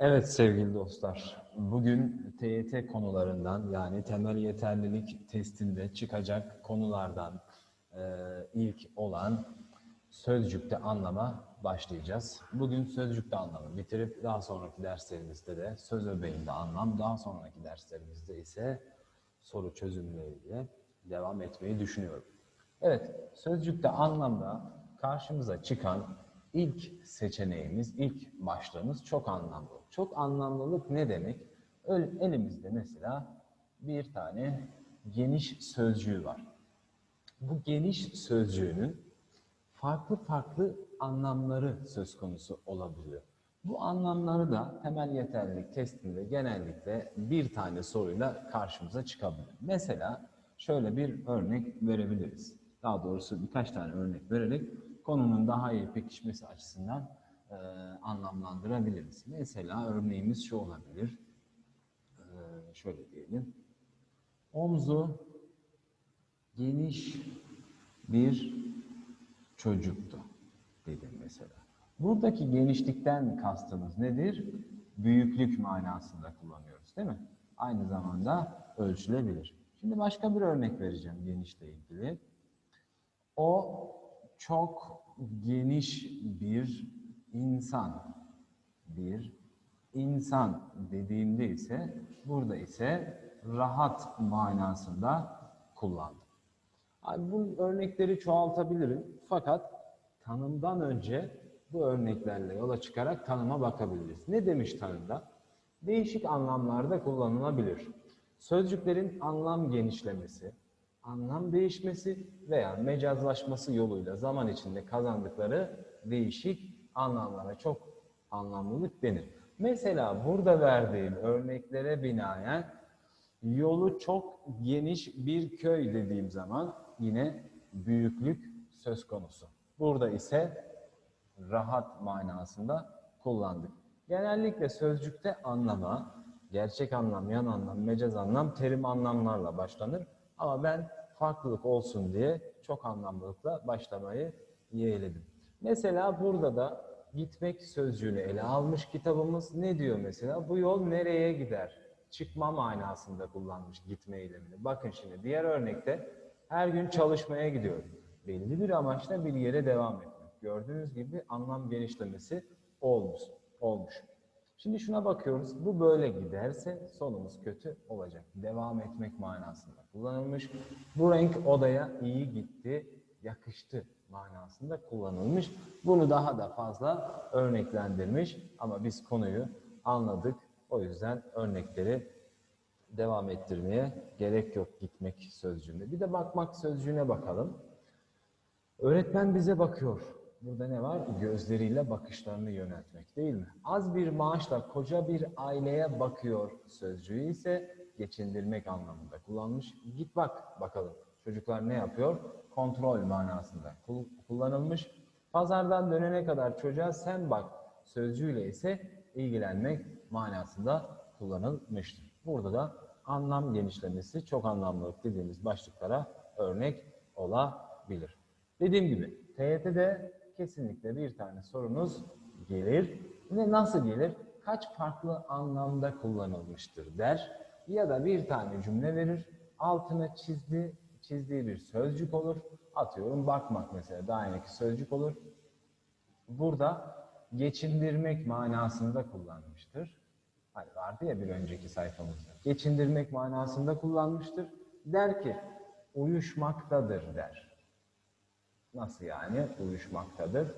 Evet sevgili dostlar, bugün TYT konularından yani temel yeterlilik testinde çıkacak konulardan e, ilk olan sözcükte anlama başlayacağız. Bugün sözcükte anlamı bitirip daha sonraki derslerimizde de söz öbeğinde anlam, daha sonraki derslerimizde ise soru çözümleriyle devam etmeyi düşünüyorum. Evet, sözcükte anlamda karşımıza çıkan ilk seçeneğimiz, ilk başlığımız çok anlamlı. Çok anlamlılık ne demek? Elimizde mesela bir tane geniş sözcüğü var. Bu geniş sözcüğünün farklı farklı anlamları söz konusu olabiliyor. Bu anlamları da temel yeterlilik testinde genellikle bir tane soruyla karşımıza çıkabilir. Mesela şöyle bir örnek verebiliriz. Daha doğrusu birkaç tane örnek vererek konunun daha iyi pekişmesi açısından eee, anlamlandırabiliriz. Mesela örneğimiz şu olabilir. Eee, şöyle diyelim. Omzu geniş bir çocuktu dedim mesela. Buradaki genişlikten kastımız nedir? Büyüklük manasında kullanıyoruz değil mi? Aynı zamanda ölçülebilir. Şimdi başka bir örnek vereceğim genişle ilgili. O çok geniş bir insan. Bir insan dediğimde ise burada ise rahat manasında kullandım. Abi bu örnekleri çoğaltabilirim. Fakat tanımdan önce bu örneklerle yola çıkarak tanıma bakabiliriz. Ne demiş tanımda? Değişik anlamlarda kullanılabilir. Sözcüklerin anlam genişlemesi, anlam değişmesi veya mecazlaşması yoluyla zaman içinde kazandıkları değişik anlamlara çok anlamlılık denir. Mesela burada verdiğim örneklere binaen Yolu çok geniş bir köy dediğim zaman yine büyüklük söz konusu. Burada ise rahat manasında kullandık. Genellikle sözcükte anlama, gerçek anlam, yan anlam, mecaz anlam, terim anlamlarla başlanır. Ama ben farklılık olsun diye çok anlamlılıkla başlamayı yeğledim. Mesela burada da gitmek sözcüğünü ele almış kitabımız. Ne diyor mesela? Bu yol nereye gider? Çıkma manasında kullanmış gitme eylemini. Bakın şimdi diğer örnekte her gün çalışmaya gidiyorum. Belli bir amaçla bir yere devam etmek. Gördüğünüz gibi anlam genişlemesi olmuş. olmuş. Şimdi şuna bakıyoruz. Bu böyle giderse sonumuz kötü olacak. Devam etmek manasında kullanılmış. Bu renk odaya iyi gitti, yakıştı manasında kullanılmış. Bunu daha da fazla örneklendirmiş ama biz konuyu anladık. O yüzden örnekleri devam ettirmeye gerek yok gitmek sözcüğünde. Bir de bakmak sözcüğüne bakalım. Öğretmen bize bakıyor. Burada ne var? Gözleriyle bakışlarını yöneltmek değil mi? Az bir maaşla koca bir aileye bakıyor sözcüğü ise geçindirmek anlamında kullanmış. Git bak bakalım. Çocuklar ne yapıyor? Kontrol manasında kul- kullanılmış. Pazardan dönene kadar çocuğa sen bak sözcüğüyle ise ilgilenmek manasında kullanılmıştır. Burada da anlam genişlemesi, çok anlamlılık dediğimiz başlıklara örnek olabilir. Dediğim gibi TYT'de kesinlikle bir tane sorunuz gelir. Ve nasıl gelir? Kaç farklı anlamda kullanılmıştır der. Ya da bir tane cümle verir. Altına çizdi, çizdiği bir sözcük olur. Atıyorum bakmak mesela daha önceki sözcük olur. Burada geçindirmek manasında kullanmıştır. Hani vardı ya bir önceki sayfamızda. Geçindirmek manasında kullanmıştır. Der ki uyuşmaktadır der. Nasıl yani uyuşmaktadır?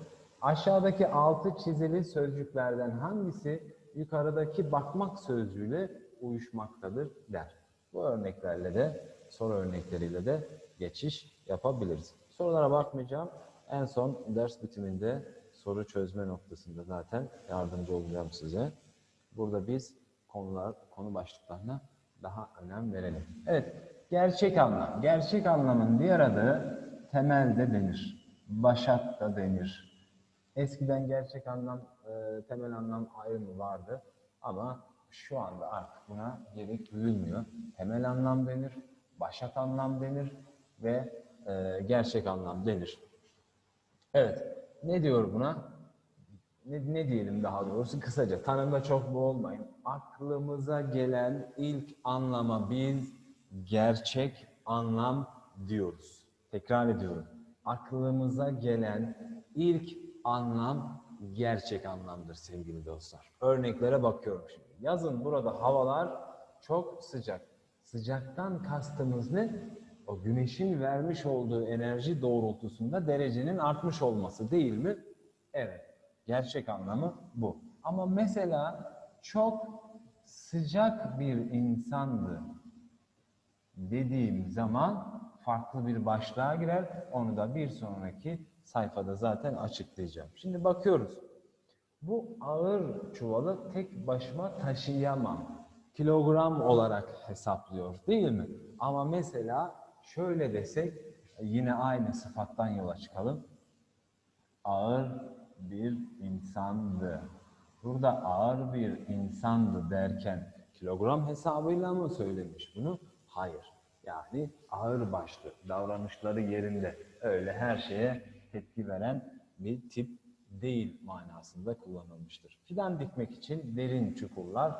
Aşağıdaki altı çizili sözcüklerden hangisi yukarıdaki bakmak sözcüğüyle uyuşmaktadır der. Bu örneklerle de soru örnekleriyle de geçiş yapabiliriz. Sorulara bakmayacağım. En son ders bitiminde soru çözme noktasında zaten yardımcı olacağım size. Burada biz konular, konu başlıklarına daha önem verelim. Evet, gerçek anlam. Gerçek anlamın diğer adı temelde denir. Başat da denir. Eskiden gerçek anlam, e, temel anlam ayrımı vardı ama şu anda artık buna gerek duyulmuyor. Temel anlam denir, başat anlam denir ve e, gerçek anlam denir. Evet, ne diyor buna? ne, ne diyelim daha doğrusu kısaca tanımda çok boğulmayın. Aklımıza gelen ilk anlama biz gerçek anlam diyoruz. Tekrar ediyorum. Aklımıza gelen ilk anlam gerçek anlamdır sevgili dostlar. Örneklere bakıyorum şimdi. Yazın burada havalar çok sıcak. Sıcaktan kastımız ne? O güneşin vermiş olduğu enerji doğrultusunda derecenin artmış olması değil mi? Evet. Gerçek anlamı bu. Ama mesela çok sıcak bir insandı dediğim zaman farklı bir başlığa girer. Onu da bir sonraki sayfada zaten açıklayacağım. Şimdi bakıyoruz. Bu ağır çuvalı tek başıma taşıyamam. Kilogram olarak hesaplıyor değil mi? Ama mesela şöyle desek yine aynı sıfattan yola çıkalım. Ağır bir insandı. Burada ağır bir insandı derken kilogram hesabıyla mı söylemiş bunu? Hayır. Yani ağır başlı, davranışları yerinde, öyle her şeye tepki veren bir tip değil manasında kullanılmıştır. Fidan dikmek için derin çukurlar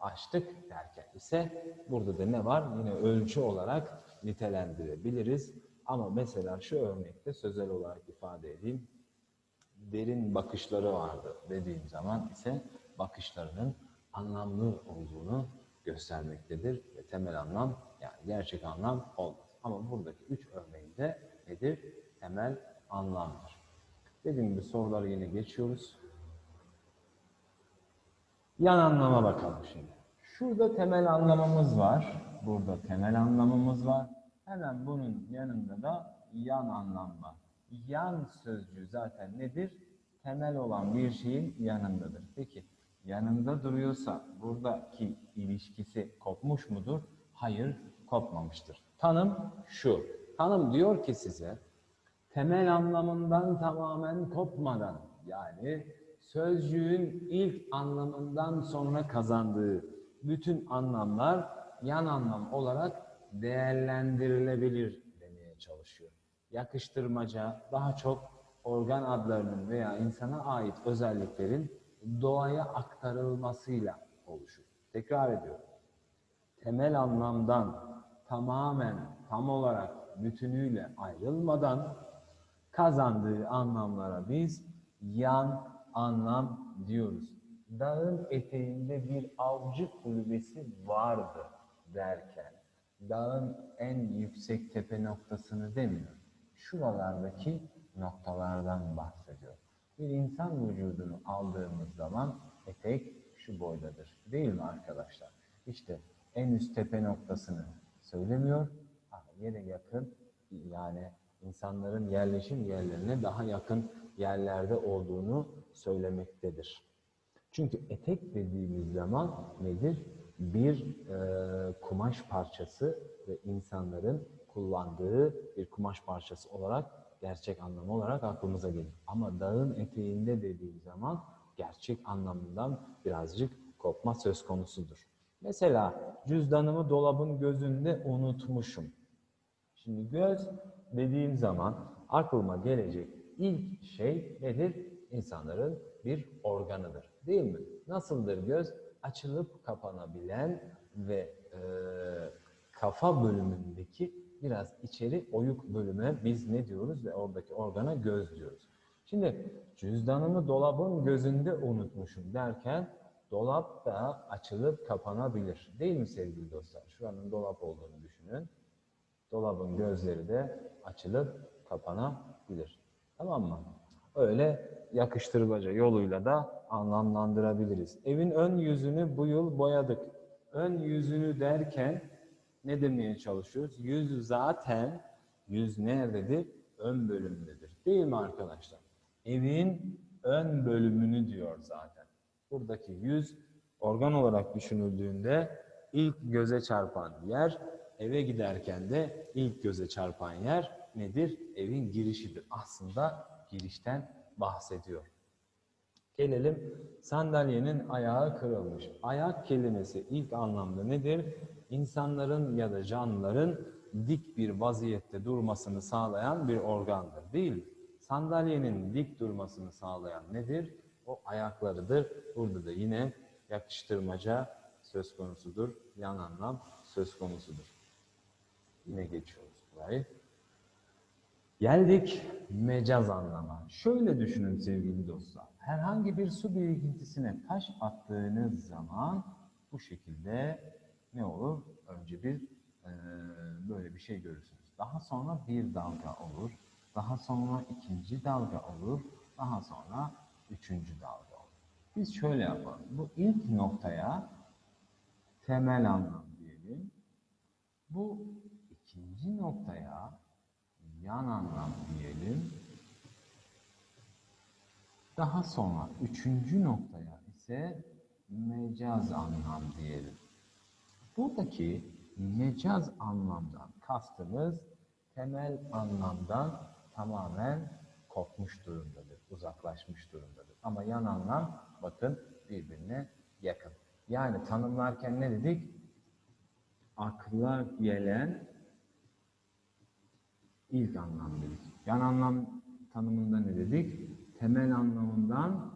açtık derken ise burada da ne var? Yine ölçü olarak nitelendirebiliriz. Ama mesela şu örnekte sözel olarak ifade edeyim. Derin bakışları vardı dediğim zaman ise bakışlarının anlamlı olduğunu göstermektedir. Ve temel anlam yani gerçek anlam olmaz. Ama buradaki üç örneğinde nedir? Temel anlamdır. Dediğim gibi soruları yine geçiyoruz. Yan anlama bakalım şimdi. Şurada temel anlamımız var. Burada temel anlamımız var. Hemen bunun yanında da yan anlam var. Yan sözcüğü zaten nedir? Temel olan bir şeyin yanındadır. Peki yanında duruyorsa buradaki ilişkisi kopmuş mudur? Hayır, kopmamıştır. Tanım şu. Tanım diyor ki size temel anlamından tamamen kopmadan yani sözcüğün ilk anlamından sonra kazandığı bütün anlamlar yan anlam olarak değerlendirilebilir demeye çalışıyor. Yakıştırmaca daha çok organ adlarının veya insana ait özelliklerin doğaya aktarılmasıyla oluşur. Tekrar ediyorum. Temel anlamdan tamamen tam olarak bütünüyle ayrılmadan kazandığı anlamlara biz yan anlam diyoruz. Dağın eteğinde bir avcı kulübesi vardı derken dağın en yüksek tepe noktasını demiyor. Şuralardaki noktalardan bahsediyor. Bir insan vücudunu aldığımız zaman etek şu boydadır. Değil mi arkadaşlar? İşte en üst tepe noktasını söylemiyor yere yakın yani insanların yerleşim yerlerine daha yakın yerlerde olduğunu söylemektedir. Çünkü etek dediğimiz zaman nedir? Bir e, kumaş parçası ve insanların kullandığı bir kumaş parçası olarak gerçek anlamı olarak aklımıza gelir. Ama dağın eteğinde dediğim zaman gerçek anlamından birazcık kopma söz konusudur. Mesela cüzdanımı dolabın gözünde unutmuşum. Şimdi göz dediğim zaman aklıma gelecek ilk şey nedir? İnsanların bir organıdır. Değil mi? Nasıldır göz? Açılıp kapanabilen ve e, kafa bölümündeki biraz içeri oyuk bölüme biz ne diyoruz ve oradaki organa göz diyoruz. Şimdi cüzdanımı dolabın gözünde unutmuşum derken dolap da açılıp kapanabilir. Değil mi sevgili dostlar? Şuranın dolap olduğunu düşünün. Dolabın gözleri de açılıp kapanabilir. Tamam mı? Öyle yakıştırmaca yoluyla da anlamlandırabiliriz. Evin ön yüzünü bu yıl boyadık. Ön yüzünü derken ne demeye çalışıyoruz? Yüz zaten, yüz nerededir? Ön bölümdedir. Değil mi arkadaşlar? Evin ön bölümünü diyor zaten. Buradaki yüz organ olarak düşünüldüğünde ilk göze çarpan yer, eve giderken de ilk göze çarpan yer nedir? Evin girişidir. Aslında girişten bahsediyor. Gelelim sandalyenin ayağı kırılmış. Ayak kelimesi ilk anlamda nedir? İnsanların ya da canlıların dik bir vaziyette durmasını sağlayan bir organdır değil? Sandalyenin dik durmasını sağlayan nedir? O ayaklarıdır. Burada da yine yakıştırmaca söz konusudur. Yan anlam söz konusudur. Yine geçiyoruz burayı. Geldik mecaz anlama. Şöyle düşünün sevgili dostlar. Herhangi bir su birikintisine taş attığınız zaman bu şekilde ne olur? Önce bir eee, böyle bir şey görürsünüz. Daha sonra bir dalga olur. Daha sonra ikinci dalga olur. Daha sonra üçüncü dalga olur. Biz şöyle yapalım. Bu ilk noktaya temel anlam diyelim. Bu ikinci noktaya yan anlam diyelim. Daha sonra üçüncü noktaya ise mecaz anlam diyelim. Buradaki mecaz anlamdan kastımız temel anlamdan tamamen kopmuş durumdadır, uzaklaşmış durumdadır. Ama yan anlam bakın birbirine yakın. Yani tanımlarken ne dedik? Akla gelen ilk anlam dedik. Yan anlam tanımında ne dedik? Temel anlamından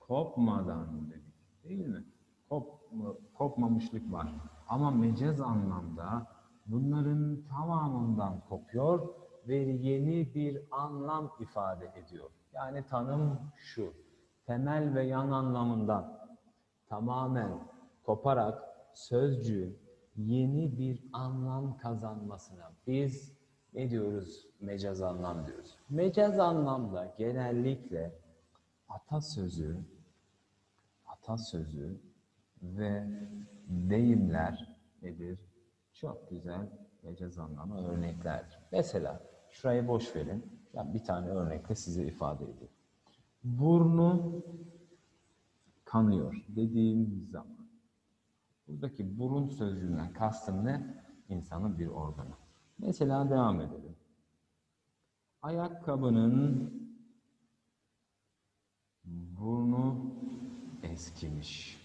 kopmadan dedik. Değil mi? Kop, kopmamışlık var. Ama mecaz anlamda bunların tamamından kopuyor ve yeni bir anlam ifade ediyor. Yani tanım şu. Temel ve yan anlamından tamamen koparak sözcüğün yeni bir anlam kazanmasına biz ne diyoruz? Mecaz anlam diyoruz. Mecaz anlamda genellikle atasözü, atasözü ve deyimler nedir? Çok güzel mecaz anlamı örneklerdir. Mesela şurayı boş verin. Ben bir tane örnekle size ifade edeyim. Burnu kanıyor dediğim zaman buradaki burun sözcüğünden kastım ne? İnsanın bir organı. Mesela devam edelim. Ayakkabının burnu eskimiş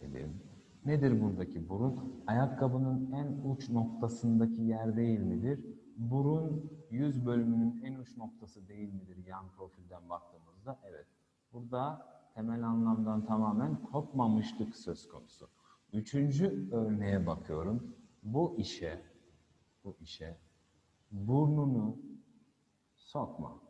dedim. Nedir buradaki burun? Ayakkabının en uç noktasındaki yer değil midir? Burun yüz bölümünün en uç noktası değil midir yan profilden baktığımızda? Evet. Burada temel anlamdan tamamen kopmamışlık söz konusu. Üçüncü örneğe bakıyorum. Bu işe, bu işe burnunu sokma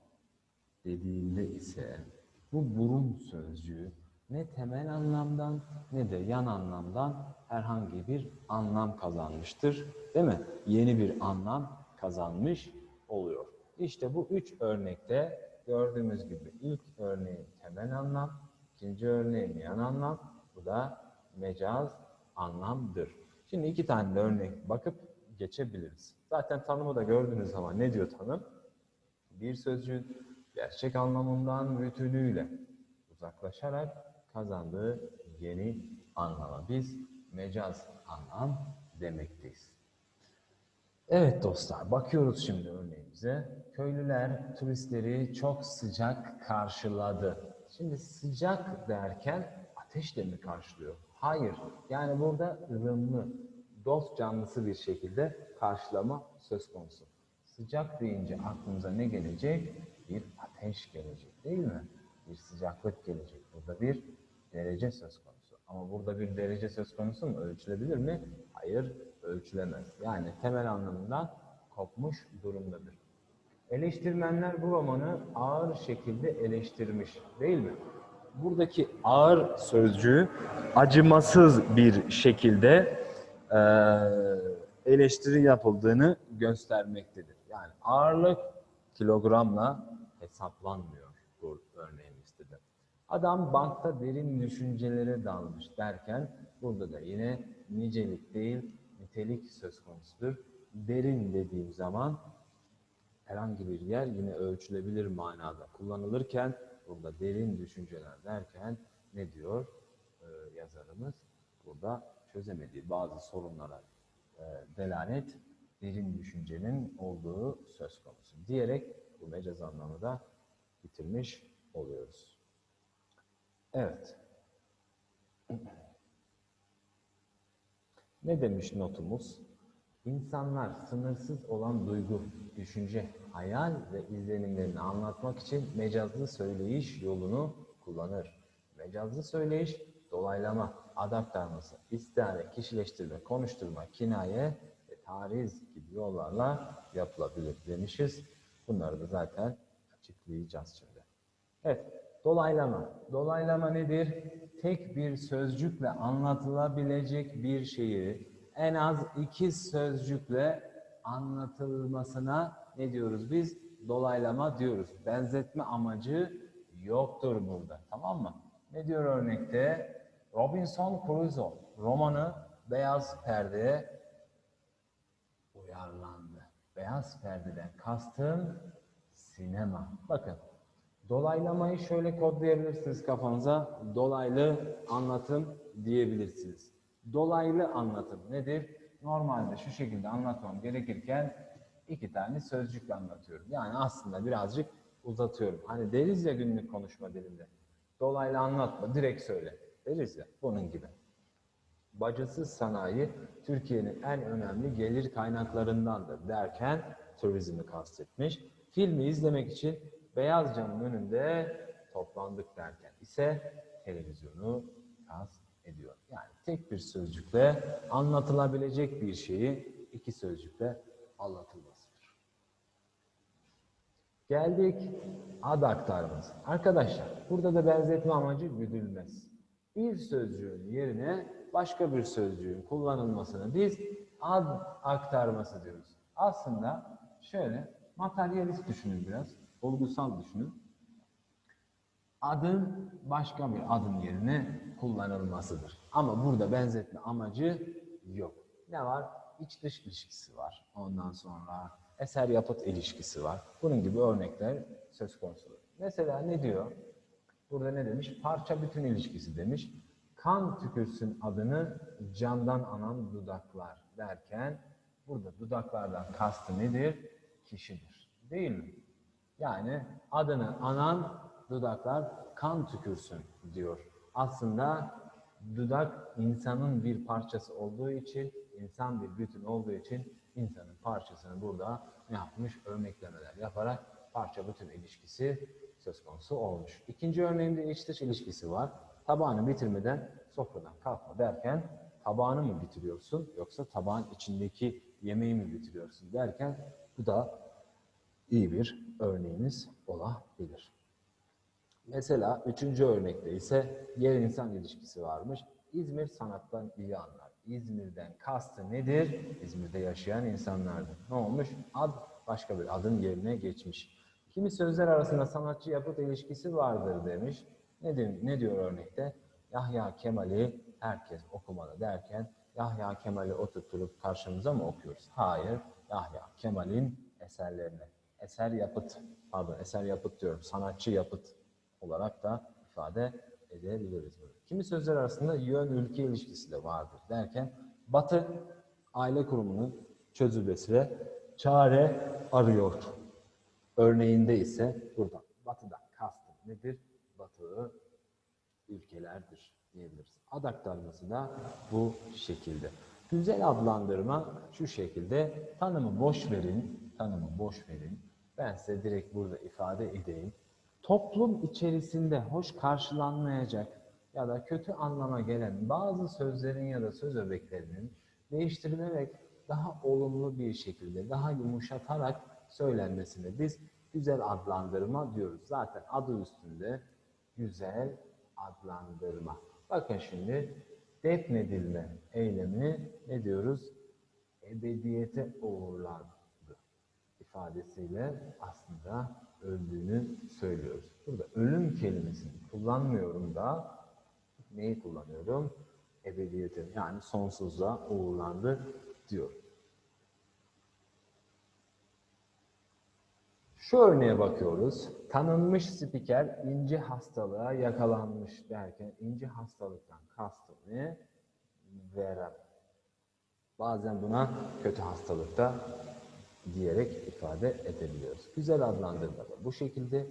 dediğinde ise bu burun sözcüğü ne temel anlamdan ne de yan anlamdan herhangi bir anlam kazanmıştır. Değil mi? Yeni bir anlam kazanmış oluyor. İşte bu üç örnekte gördüğümüz gibi ilk örneğin temel anlam, ikinci örneğin yan anlam, bu da mecaz anlamdır. Şimdi iki tane de örnek bakıp geçebiliriz. Zaten tanımı da gördüğünüz zaman ne diyor tanım? Bir sözcüğün gerçek anlamından bütünüyle uzaklaşarak kazandığı yeni anlama biz mecaz anlam demekteyiz. Evet dostlar, bakıyoruz şimdi örneğimize. Köylüler turistleri çok sıcak karşıladı. Şimdi sıcak derken ateşle mi karşılıyor? Hayır. Yani burada ılımlı, dost canlısı bir şekilde karşılama söz konusu. Sıcak deyince aklımıza ne gelecek? Bir ateş gelecek değil mi? Bir sıcaklık gelecek. Burada bir derece söz konusu. Ama burada bir derece söz konusu mu? Ölçülebilir mi? Hayır, ölçülemez. Yani temel anlamından kopmuş durumdadır. Eleştirmenler bu romanı ağır şekilde eleştirmiş değil mi? Buradaki ağır sözcüğü acımasız bir şekilde eee, eleştiri yapıldığını göstermektedir. Yani ağırlık kilogramla hesaplanmıyor bu örneğimizde de. Adam bankta derin düşüncelere dalmış derken burada da yine nicelik değil nitelik söz konusudur. Derin dediğim zaman herhangi bir yer yine ölçülebilir manada kullanılırken burada derin düşünceler derken ne diyor e, yazarımız? Burada çözemediği bazı sorunlara e, delalet derin düşüncenin olduğu söz konusu diyerek bu mecaz anlamı da bitirmiş oluyoruz. Evet. Ne demiş notumuz? İnsanlar sınırsız olan duygu, düşünce, hayal ve izlenimlerini anlatmak için mecazlı söyleyiş yolunu kullanır. mecazlı söyleyiş, dolaylama, ad aktarması, istihare, kişileştirme, konuşturma, kinaye ve tariz gibi yollarla yapılabilir demişiz. Bunları da zaten açıklayacağız şimdi. Evet, dolaylama. Dolaylama nedir? Tek bir sözcükle anlatılabilecek bir şeyi en az iki sözcükle anlatılmasına ne diyoruz biz? Dolaylama diyoruz. Benzetme amacı yoktur burada. Tamam mı? Ne diyor örnekte? Robinson Crusoe romanı beyaz perdeye uyarlandı. Beyaz perdeden kastım sinema. Bakın dolaylamayı şöyle kodlayabilirsiniz kafanıza. Dolaylı anlatım diyebilirsiniz. Dolaylı anlatım nedir? Normalde şu şekilde anlatmam gerekirken iki tane sözcükle anlatıyorum. Yani aslında birazcık uzatıyorum. Hani deriz ya günlük konuşma dilinde. Dolaylı anlatma, direkt söyle. Deriz ya, bunun gibi. Bacasız sanayi Türkiye'nin en önemli gelir kaynaklarındandır derken turizmi kastetmiş. Filmi izlemek için beyaz camın önünde toplandık derken ise televizyonu kast ediyor. Yani tek bir sözcükle anlatılabilecek bir şeyi iki sözcükle anlatılmasıdır. Geldik ad aktarması. Arkadaşlar burada da benzetme amacı güdülmez. Bir sözcüğün yerine başka bir sözcüğün kullanılmasını biz ad aktarması diyoruz. Aslında şöyle materyalist düşünün biraz, olgusal düşünün. Adın başka bir adın yerine kullanılmasıdır. Ama burada benzetme amacı yok. Ne var? İç dış ilişkisi var. Ondan sonra eser yapıt ilişkisi var. Bunun gibi örnekler söz konusu. Mesela ne diyor? Burada ne demiş? Parça bütün ilişkisi demiş. Kan tükürsün adını candan anan dudaklar derken burada dudaklardan kastı nedir? Kişidir. Değil mi? Yani adını anan dudaklar kan tükürsün diyor. Aslında dudak insanın bir parçası olduğu için, insan bir bütün olduğu için insanın parçasını burada ne yapmış? Örneklemeler yaparak parça bütün ilişkisi söz konusu olmuş. İkinci örneğimde iç dış ilişkisi var. Tabağını bitirmeden sofradan kalkma derken tabağını mı bitiriyorsun yoksa tabağın içindeki yemeği mi bitiriyorsun derken bu da iyi bir örneğimiz olabilir. Mesela üçüncü örnekte ise yer insan ilişkisi varmış. İzmir sanattan iyi anlar. İzmir'den kastı nedir? İzmir'de yaşayan insanlardır. Ne olmuş? Ad başka bir adın yerine geçmiş. Kimi sözler arasında sanatçı yapıt ilişkisi vardır demiş. Ne diyor, ne diyor örnekte? Yahya Kemal'i herkes okumalı derken Yahya Kemal'i oturtup karşımıza mı okuyoruz? Hayır. Yahya Kemal'in eserlerine. Eser yapıt, pardon eser yapıt diyorum. Sanatçı yapıt olarak da ifade edebiliriz. Kimi sözler arasında yön ülke ilişkisi de vardır derken Batı aile kurumunun çözülmesine çare arıyor. Örneğinde ise burada Batı'dan kastım nedir? Batı'ı ülkelerdir diyebiliriz. Ad aktarması da bu şekilde. Güzel adlandırma şu şekilde. Tanımı boş verin, tanımı boş verin. Ben size direkt burada ifade edeyim. Toplum içerisinde hoş karşılanmayacak ya da kötü anlama gelen bazı sözlerin ya da söz öbeklerinin değiştirilerek daha olumlu bir şekilde, daha yumuşatarak söylenmesine biz güzel adlandırma diyoruz. Zaten adı üstünde güzel adlandırma. Bakın şimdi defnedilme eylemini ne diyoruz? Ebediyete uğurlandı ifadesiyle aslında öldüğünü söylüyoruz. Burada ölüm kelimesini kullanmıyorum da neyi kullanıyorum? Ebediyete yani sonsuzluğa uğurlandı diyor. Şu örneğe bakıyoruz. Tanınmış spiker inci hastalığa yakalanmış derken inci hastalıktan kastı ne? Verem. Bazen buna kötü hastalıkta diyerek ifade edebiliyoruz. Güzel adlandırma da bu şekilde.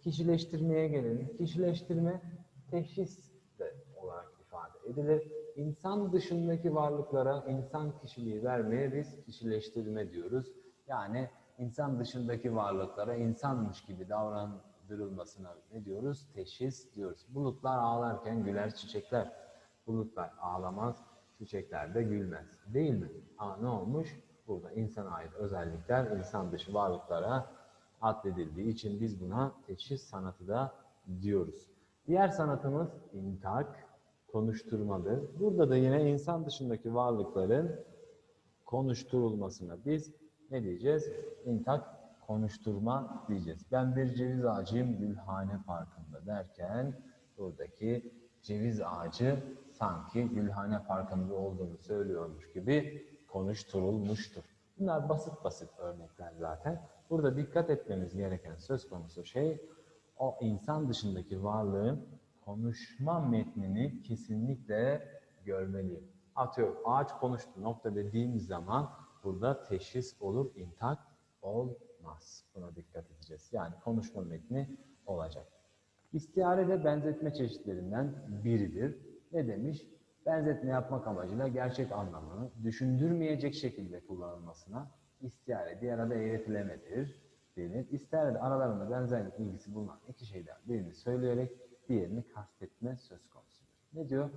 Kişileştirmeye gelelim. Kişileştirme teşhis de olarak ifade edilir. İnsan dışındaki varlıklara insan kişiliği vermeye biz kişileştirme diyoruz. Yani insan dışındaki varlıklara insanmış gibi davran, andırılmasına ne diyoruz? Teşhis diyoruz. Bulutlar ağlarken güler çiçekler. Bulutlar ağlamaz, çiçekler de gülmez. Değil mi? Ama ne olmuş? Burada insana ait özellikler insan dışı varlıklara atfedildiği için biz buna teşhis sanatı da diyoruz. Diğer sanatımız intak, konuşturmadır. Burada da yine insan dışındaki varlıkların konuşturulmasına biz ne diyeceğiz? İntak konuşturma diyeceğiz. Ben bir ceviz ağacıyım Gülhane Parkı'nda derken buradaki ceviz ağacı sanki Gülhane Parkı'nda olduğunu söylüyormuş gibi konuşturulmuştur. Bunlar basit basit örnekler zaten. Burada dikkat etmemiz gereken söz konusu şey o insan dışındaki varlığın konuşma metnini kesinlikle görmeliyim. Atıyorum ağaç konuştu nokta dediğim zaman burada teşhis olur, intak olmaz. Buna dikkat edeceğiz. Yani konuşma metni olacak. İstiare de benzetme çeşitlerinden biridir. Ne demiş? Benzetme yapmak amacıyla gerçek anlamını düşündürmeyecek şekilde kullanılmasına istiare diğer adı eğretilemedir denir. İstiare de aralarında benzerlik ilgisi bulunan iki şeyden birini söyleyerek diğerini kastetme söz konusudur. Ne diyor?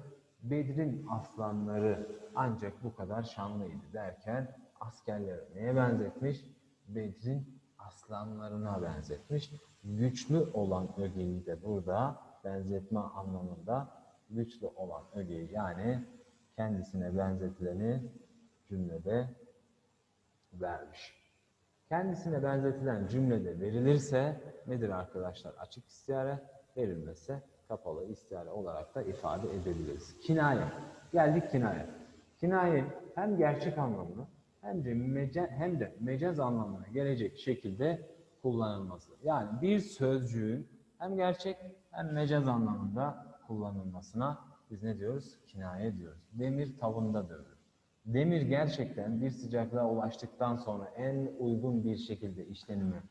Bedir'in aslanları ancak bu kadar şanlıydı derken askerleri neye benzetmiş? Bedir'in aslanlarına benzetmiş. Güçlü olan ögeyi de burada benzetme anlamında güçlü olan ögeyi yani kendisine benzetileni cümlede vermiş. Kendisine benzetilen cümlede verilirse nedir arkadaşlar? Açık istiyare verilmezse kapalı istiyare olarak da ifade edebiliriz. Kinaye. Geldik kinaye. Kinaye hem gerçek anlamını hem de mece, hem de mecaz anlamına gelecek şekilde kullanılması. Yani bir sözcüğün hem gerçek hem mecaz anlamında kullanılmasına biz ne diyoruz? Kinaye diyoruz. Demir tavında dövülür. Demir gerçekten bir sıcaklığa ulaştıktan sonra en uygun bir şekilde işlenimi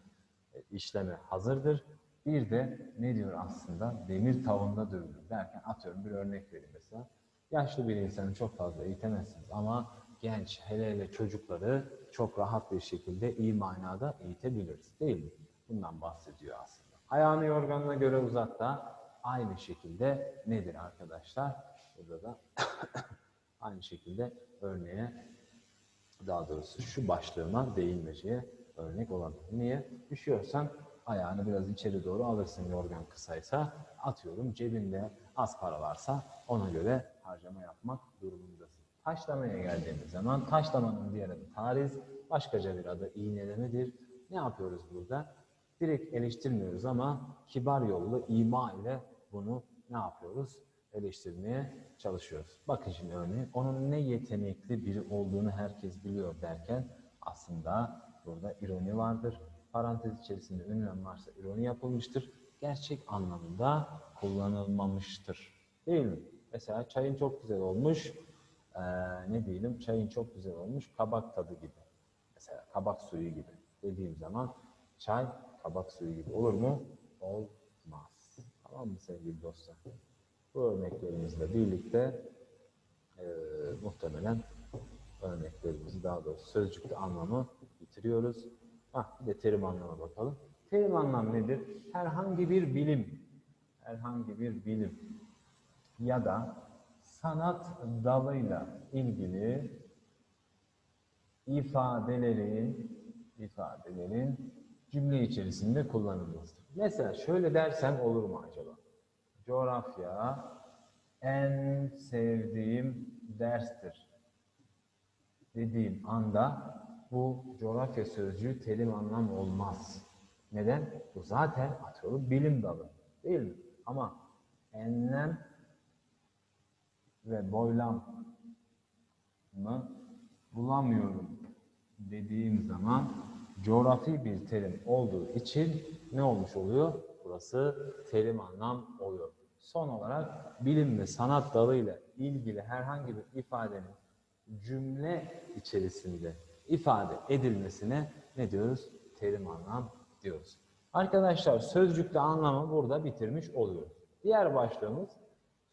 e, işleme hazırdır. Bir de ne diyor aslında? Demir tavında dövülür derken atıyorum bir örnek vereyim mesela. Yaşlı bir insanı çok fazla eğitemezsiniz ama genç hele hele çocukları çok rahat bir şekilde iyi manada eğitebiliriz değil mi? Bundan bahsediyor aslında. Ayağını yorganına göre uzat da aynı şekilde nedir arkadaşlar? Burada da aynı şekilde örneğe daha doğrusu şu başlığıma değinmeceye örnek olabilir. Niye? Üşüyorsan ayağını biraz içeri doğru alırsın yorgan kısaysa. Atıyorum cebinde az para varsa ona göre harcama yapmak durumundasın. Taşlamaya geldiğimiz zaman taşlamanın diğer adı tariz, başkaca bir adı iğnelemedir. Ne yapıyoruz burada? Direkt eleştirmiyoruz ama kibar yollu ima ile bunu ne yapıyoruz? Eleştirmeye çalışıyoruz. Bakın şimdi örneğin onun ne yetenekli biri olduğunu herkes biliyor derken aslında burada ironi vardır. Parantez içerisinde ünlem varsa ironi yapılmıştır. Gerçek anlamda kullanılmamıştır. Değil mi? Mesela çayın çok güzel olmuş. Ee, ne diyelim? Çayın çok güzel olmuş. Kabak tadı gibi. Mesela kabak suyu gibi. Dediğim zaman çay kabak suyu gibi olur mu? Olmaz. Tamam mı sevgili dostlar? Bu örneklerimizle birlikte e, muhtemelen örneklerimizi daha doğrusu sözcükte anlamı bitiriyoruz. Ah, bir de terim anlama bakalım. Terim anlam nedir? Herhangi bir bilim, herhangi bir bilim ya da sanat dalıyla ilgili ifadelerin ifadelerin cümle içerisinde kullanılmasıdır. Mesela şöyle dersem olur mu acaba? Coğrafya en sevdiğim derstir dediğim anda bu coğrafya sözcüğü terim anlam olmaz. Neden? Bu zaten atıyorum bilim dalı. Değil mi? Ama enlem ve boylam mı bulamıyorum dediğim zaman coğrafi bir terim olduğu için ne olmuş oluyor? Burası terim anlam oluyor. Son olarak bilim ve sanat dalıyla ilgili herhangi bir ifadenin cümle içerisinde ifade edilmesine ne diyoruz? Terim anlam diyoruz. Arkadaşlar sözcükte anlamı burada bitirmiş oluyoruz. Diğer başlığımız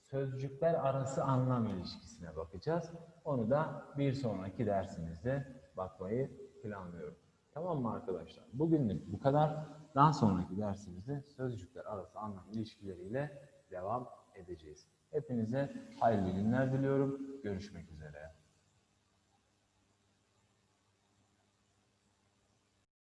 sözcükler arası anlam ilişkisine bakacağız. Onu da bir sonraki dersimizde bakmayı planlıyorum. Tamam mı arkadaşlar? Bugünlük bu kadar. Daha sonraki dersimizde sözcükler arası anlam ilişkileriyle devam edeceğiz. Hepinize hayırlı günler diliyorum. Görüşmek üzere.